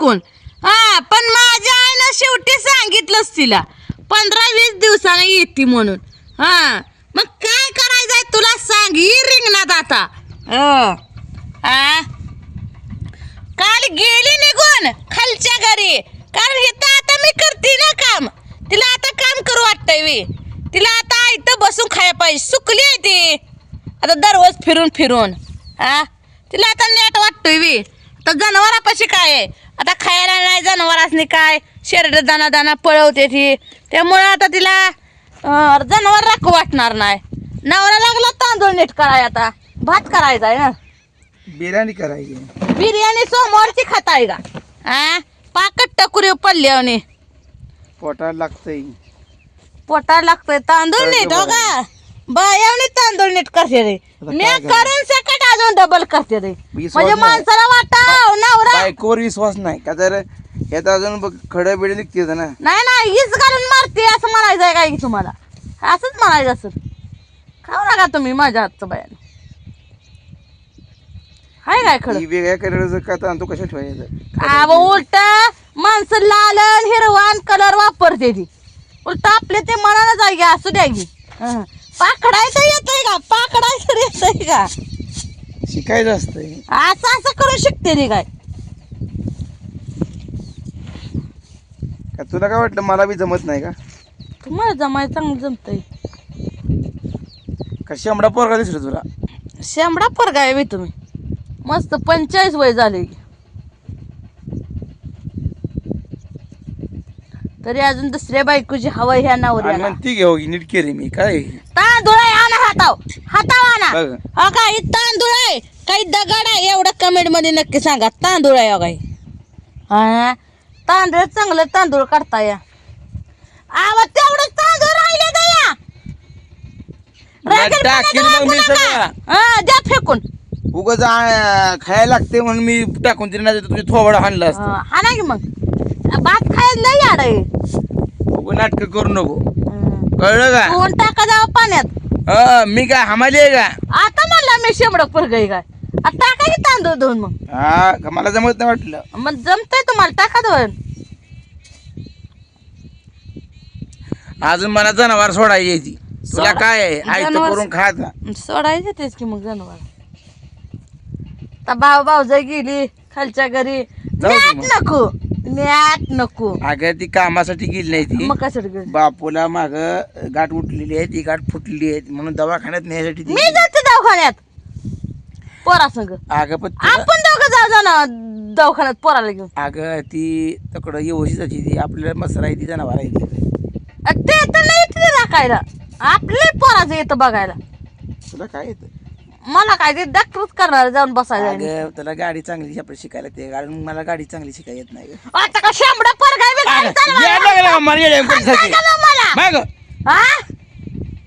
टाकून. हा पण माझ्या आईनं शेवटी सांगितलंच तिला. पंधरा वीस दिवसाने येते म्हणून. हा मग काय करायचंय तुला सांग ही रिंगणात आता. काल गेली निघून खालच्या घरी. कारण इथं आता मी करते ना काम. तिला आता काम करू वाटतंय मी तिला आता इथं बसून खाया पाहिजे. सुकली आहे ती. आता दररोज फिरून फिरून. हा तिला आता नेट वाटतोय वी तर जनावरापाशी काय आहे? आता खायला नाही जनावरासनी काय? शेरड दाना दाना पळवते ती. त्यामुळे आता तिला जनावर राखू वाटणार नाही. नवरा लागला तांदूळ नीट कराय आता. भात करायचा आहे ना? बिर्याणी करायची. बिर्याणी सोमवारची खाताय का? हा पाकट टकुरी पडल्याने पोटाला लागतंय. पोटाला लागतोय. तांदूळ नीट हो का? बायावणी तांदूळ नीट करते रे. आता मी काय करायचं? करून सकट अजून डबल करते रे. विश्वास म्हणजे नाही. माणसाला वाटाव नवरा. बायकोवर विश्वास नाही. का तर यात अजून बघ खडं बिडे निघते ना. नाही नाही हीच घालून मारते असं म्हणायचं आहे काय की तुम्हाला. असंच म्हणायचं असं खाऊ नका तुम्ही माझ्या हातचं बायाने. हाय काय खरं? ही वेगळ्या कलरचं का तांदूळ कशा ठेवायचं? अव उलट माणसं लाल आणि हिरवा कलर वापरते ती. उलट आपले ते मनानं जागी असू द्या की. हं. पाकडायचं येतंय का? पाकडायचं येतंय का? शिकायचं असतंय. असं असं करून शिकते ती काय? का तुला काय वाटलं मला बी जमत नाही का? तुम्हाला जमाय चांगलं जमतंय. का शेंबडा पोरगा दिसलं तुला? शेंबडा पोरगा आहे बे तुम्ही. मस्त पंचेचाळीस वय झाले. तरी अजून दुसऱ्या बायकोची हवा ह्या आणि नवऱ्याला म्हणती घेऊ की नीट केली मी काय? तांदूळ आहे आणा हाताव. हाताव आणा. बघ. हा काय तांदूळ आहे. काही दगड आहे एवढं कमेंटमध्ये नक्की सांगा. तांदूळ आहे काय हा. तांदूळ चांगलं तांदूळ काढता या आवा तेवढं तांदूळ राहिले दया राखेल टाकीन पाण्यात मग मी. सगळं. हा द्या फेकून. उगाच आ- खायला लागते म्हणून मी टाकून दिली नाही तर तुझी थोबड हाणलं असतं हा हा नाही की मग. भात खायला लई याड आहे नाटक करू नको. कळलं का? कोण टाका जावं पाण्यात. हा मी काय हमाली आहे का? आता म्हणला मी शेंबड परगाई काय. आता टाका की तांदूळ धुवून मग. हा का मला जमत नाही वाटलं. मग जमतंय तुम्हाला टाका धुवून. अजून मला जनावर सोडायची ती. तुला सोडा. काय आहे? आयत जनावर- करून खायचा सोडायचे तेच की मग जनावर. आता भाऊ भाऊजाई गेली खालच्या घरी. जाऊ दे न्याट मग. नको. न्याट नको. अगं ती कामासाठी गेली नाही ती. मग कशासाठी गेली? बापूला माग गाठ उठलेली आहे ती गाठ फुटलेली आहे. म्हणून दवाखान्यात नेण्यासाठी ती मी जाते दवाखान्यात. पोरा संग. अगं पण तुला- आपण दोघं जाऊ जा ना दवाखान्यात पोराला घेऊन. अगं ती तकडं व्यवस्थित ती. आपल्याला मसरा आहे ती जनावर आहे ती. अ, ते तर नाही येते राखायला आपले पोराचं येतं बघायला. तुला काय येतं? मला काय ते डॉक्टरच करणार जाऊन बसायला अगं तुला गाडी चांगली आपल्याला शिकायला ते कारण मला गाडी चांगली शिकायला येत नाही गं. आता का शेंबडा पोरगा बी गाडी चालवायला यायला लागला? का मला येड्या. हा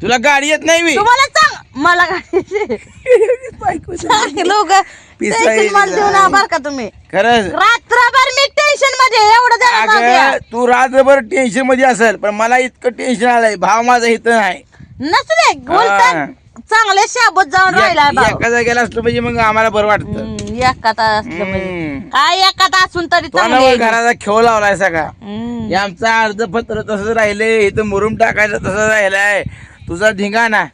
तुला गाडी येत नाही मी. तुम्हाला सांग मला गाडी बायको लोक पिसाई टेन्शन मला देऊ नका बरं का तुम्ही? खरंच. रात्रभर मी टेन्शनमध्ये एवढं जरा जाऊ द्या. अगं तू रात्रभर टेन्शनमध्ये असेल पण मला इतकं टेन्शन आलंय. भाव माझा इथं नाही. नसू दे हा. चांगले शाबत जाऊन राहिला एक- एका जागेला असलं म्हणजे मग आम्हाला बरं वाटतं. तास असलं म्हणजे हम्म. काय एका तास असून तरी चांगली. घराचा खेळ लावलाय सगळा? हम्म. हे आमचा अर्ध पत्र तसंच राहिले इथं मुरुम टाकायचं तसंच राहिलाय. तुझा धिंगाणा.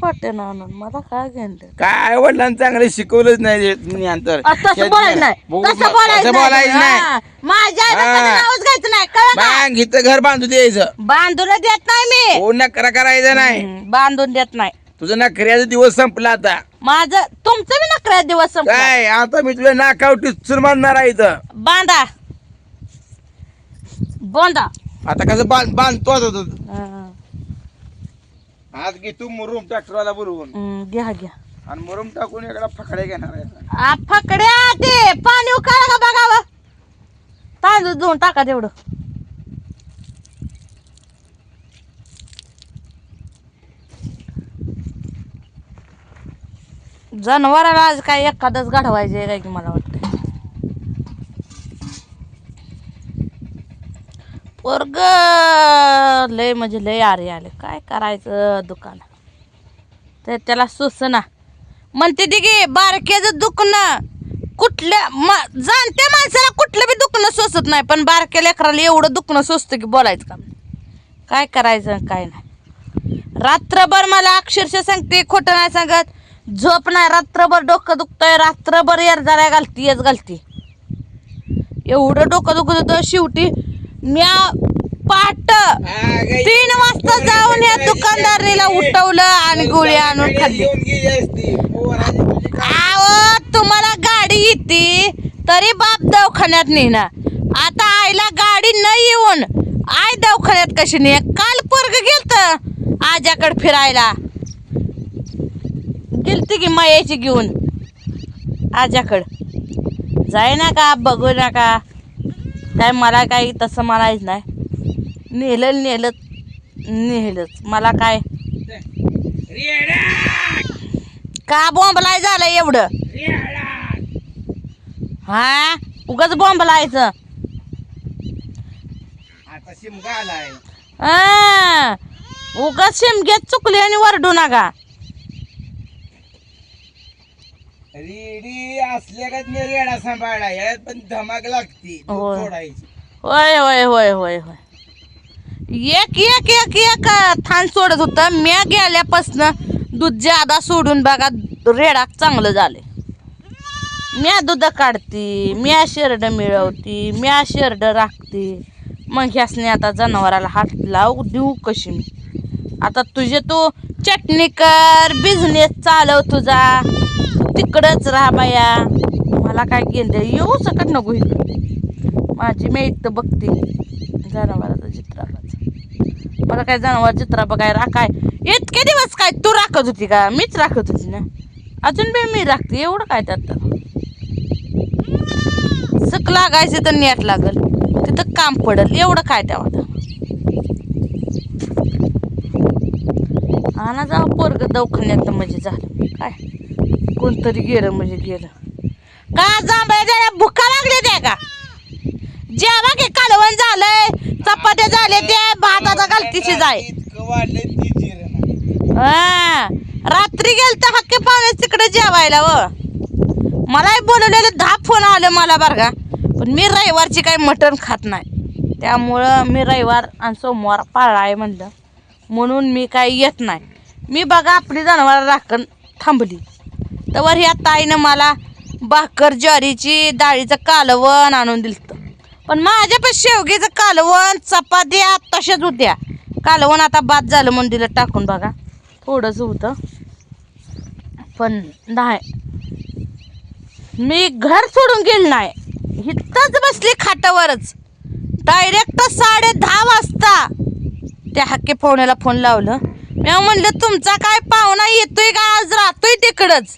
पाटे ना आणून मला काय घेणं? काय आई वडिलांनी चांगलं शिकवलंच नाही तसं बोलायचं नाही. तसं बोलायचं बोलायचं नाही. हा. माझ्या आईला हा. कधी नावच घ्यायचं नाही कळलं का? मग इथं घर बांधू द्यायचं. बांधून देत नाही मी. हो नकरा करायचं नाही. बांधून देत नाही. तुझं नखऱ्याचा दिवस संपला आता. माझं तुमचं बी नकरा दिवस संपला. काय आता मी तुला नाकावटी चुर मारणार आहे इथं. बांधा. बांधा. आता कसं बांध बांधतो आता तू. हा. आज घे तू मुरुम ट्रॅक्टरवाला हम्म, घ्या घ्या. आणि मुरुम टाकून इकडे फकड्या घेणार आहे. आ, फकड्या ते पाणी उकाळा का तांदूळ धुवून टाका तेवढं. जनावराला आज काय एखादच गाठवायचे काय की मला वाटतं पोरग लय म्हणजे लय आरे आले. काय करायचं दुकान? तर त्याला सुसना म्हणते ती की बारक्याचं दुखणं. कुठल्या म- जाणत्या माणसाला कुठलं बी दुखणं सोसत नाही पण बारक्या लेकराला एवढं दुखणं सोसतं की बोलायचं का काय करायचं काय नाही. रात्रभर मला अक्षरशः सांगते खोटं नाही सांगत. झोप नाही रात्रभर डोकं दुखतंय रात्रभर येरजाऱ्या घालती येच घालती. एवढं डोकं दुखत होतं शेवटी म्या पाट तीन वाजता जाऊन या दुकानदारीला उठवलं आणि गोळी आणून खाल्ली. तुम्हाला गाडी येते तरी बाप दवाखान्यात नेणार. आता आईला गाडी न येऊन आई दवाखान्यात कशी ने काल पोरग गेलत आजाकडे फिरायला. गेलती की मायाची घेऊन आजाकडं जाय ना का बघू नका. काय मला काही तसं म्हणायचं नाही. नेलं नेलं नेलंच. मला काय? का बॉम्बलाय झालं एवढं? हा? उगाच बॉम्बलायचं आता शिमगा आलाय? हा. उगाच शिमग्यात चुकले आणि वरडू नका. रेडी असल्या का रेडा सांभाळला यात पण धमाक लागते. दूध होय. सोडायची. होय होय होय होय होय. एक एक एक एक थान सोडत होतं. म्या गेल्यापासनं दूध ज्यादा सोडून बघा रेडा चांगलं झाले म्या दूध काढते म्या शेरड मिळवते म्या शेरड राखते. मग ह्यासने आता जनावराला हात लावू देऊ कशी मी. आता तुझे तू चटणी कर बिझनेस चालव तुझा. तिकडंच राहा बाया. मला काय गेलं येऊ सकत नको इकडं माझी मी इथं बघते जनावराचं चित्राबाचं मला काय जनावर चित्रा बघाय काय इतके दिवस काय तू राखत होती का? मीच राखत होती ना. अजून बी मी राखते. एवढं काय त्यात? तर. सक लागायचं तर नेट लागल. तिथं काम पडल. एवढं काय त्या आता आणा जा पोरग दवाखान्यात म्हणजे झालं काय? कोणतरी गेलं म्हणजे गेलं. का जांभळ्या भुका लागले त्या का? जेवा की कालवण झालंय. चपात्या झाले ते भाताचा गलतीची जाय. रात्री गेलत हक्के पाहुणे तिकडे जेवायला व. मलाही बोलवलेलं दहा फोन आले मला बरं का. पण मी रविवारची काही मटण खात नाही. त्यामुळं मी रविवार आणि सोमवार पाळला आहे म्हणलं. म्हणून मी काही येत नाही. मी बघा आपली जनावर राखण थांबली. तर ह्या ताईनं मला भाकर ज्वारीची डाळीचं कालवण आणून दिलं पण माझ्या पण शेवगीचं कालवण चपात्या तशाच होत्या. कालवण आता बाद झालं म्हणून दिलं टाकून बघा. थोडंच होतं. पण दहा मी घर सोडून गेलो नाही. इथंच बसली खाटावरच. डायरेक्ट साडे दहा वाजता. त्या हक्के पाहुण्याला फोन लावलं. मी म्हणलं तुमचा काय पाहुणा येतोय का? आज राहतोय तिकडंच.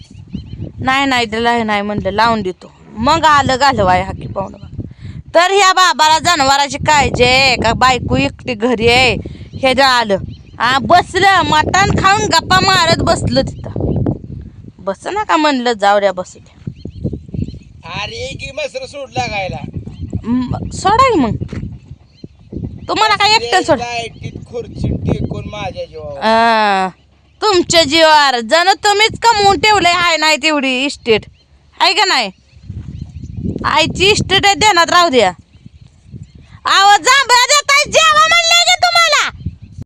नाही नाही त्याला नाही म्हणलं. लावून देतो. मग आलं घालवाय हक्की पाहुणा तर ह्या बाबाला जनावराची काळजी आहे का? बायको एकटी घरी आहे. हे जर आलं. हा बसलं. मटण खाऊन गप्पा मारत बसलं तिथं. बस ना का? म्हणलं जाऊ द्या बसू द्या. अरे की मसर सोडला गायला म, सोडा की मग. तुम्हाला काय एकटं सोड लाईटीत खुर्ची टेकून माझ्या जीवावर. आ, तुमच्या जीवावर. जण तुम्हीच कमवून ठेवलंय हाय नाही तेवढी इस्टेट. आहे का नाही? आईची इस्टेट आहे देण्यात राहू द्या. आवाज जांभळा देताय जेवा